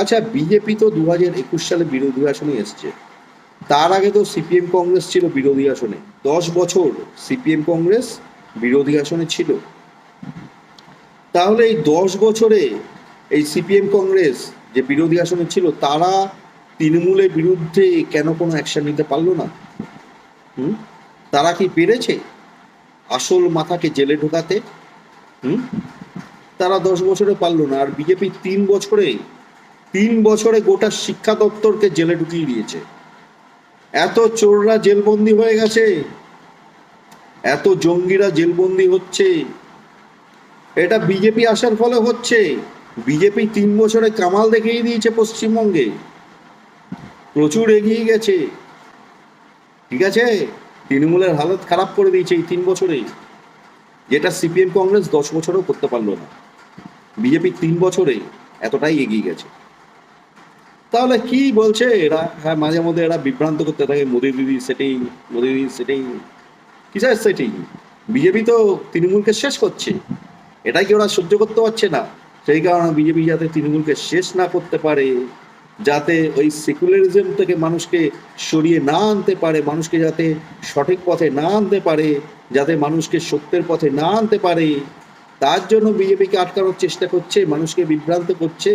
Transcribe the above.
আচ্ছা বিজেপি তো দু হাজার একুশ সালে বিরোধী আসনে এসছে। তার আগে তো সিপিএম কংগ্রেস ছিল বিরোধী আসনে। দশ বছর সিপিএম কংগ্রেস বিরোধী আসনে ছিল। তাহলে এই দশ বছরে এই সিপিএম কংগ্রেস যে বিরোধী আসনে ছিল, তারা তৃণমূলের বিরুদ্ধে কেন কোনো অ্যাকশন নিতে পারল না? হুম? তারা কি পেরেছে? আসল মাথাকে জেলে ঢোকাতে? হুম? তারা দশ বছরে পারল না। আর বিজেপি তিন বছরে তিন বছরে গোটা শিক্ষা দপ্তরকে জেলে ঢুকিয়ে দিয়েছে। এত চোররা জেলবন্দি হয়ে গেছে। এত জঙ্গিরা জেলবন্দি হচ্ছে। এটা বিজেপি আসার ফলে হচ্ছে। বিজেপি তিন বছরে কামাল দেখিয়ে দিয়েছে পশ্চিমবঙ্গে। প্রচুর এগিয়ে গেছে। ঠিক আছে? তৃণমূলের হালত খারাপ করে দিয়েছে এই তিন বছরেই যেটা সিপিএম কংগ্রেস দশ বছরেও করতে পারল না। বিজেপি তিন বছরে এতটাই এগিয়ে গেছে। তাহলে কি বলছে? এরা হ্যাঁ মাঝে মধ্যে এরা বিভ্রান্ত করতে থাকে, মোদি দিদি সেটিং মোদি দিদি সেটিং কিসের সেটিং বিজেপি তো তৃণমূলকে শেষ করছে। এটাই কি ওরা সহ্য করতে পারছে না? সেই কারণে বিজেপি যাতে তৃণমূলকে শেষ না করতে পারে, যাতে ওই সেকুলারিজম থেকে মানুষকে সরিয়ে না আনতে পারে, মানুষকে যাতে সঠিক পথে না আনতে পারে, যাতে মানুষকে সত্যের পথে না আনতে পারে, তার জন্য বিজেপিকে আটকানোর চেষ্টা করছে, মানুষকে বিভ্রান্ত করছে।